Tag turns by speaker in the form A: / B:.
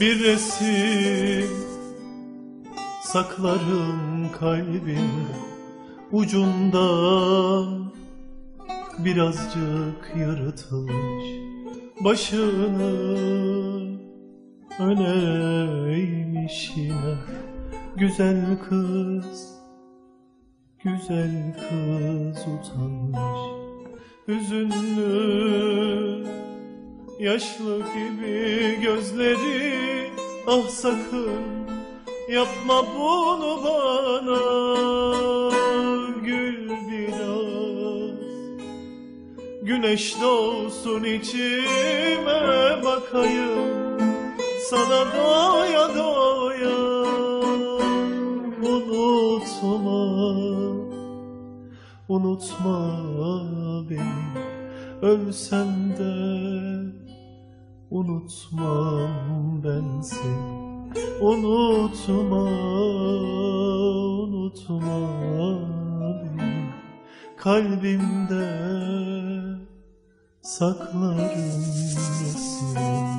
A: Bir resim. Saklarım kalbin ucunda. Birazcık yırtılmış başını öyleymiş yine Güzel kız, güzel kız utanmış. Hüzünlü, yaşlı gibi gözleri Ah sakın yapma bunu bana. Gül biraz. Güneş doğsun içime bakayım. Sana doya doya Unutma. Unutma beni. Ölsem de Unutmam bensin. Unutma, unutma Kalbimde saklarım seni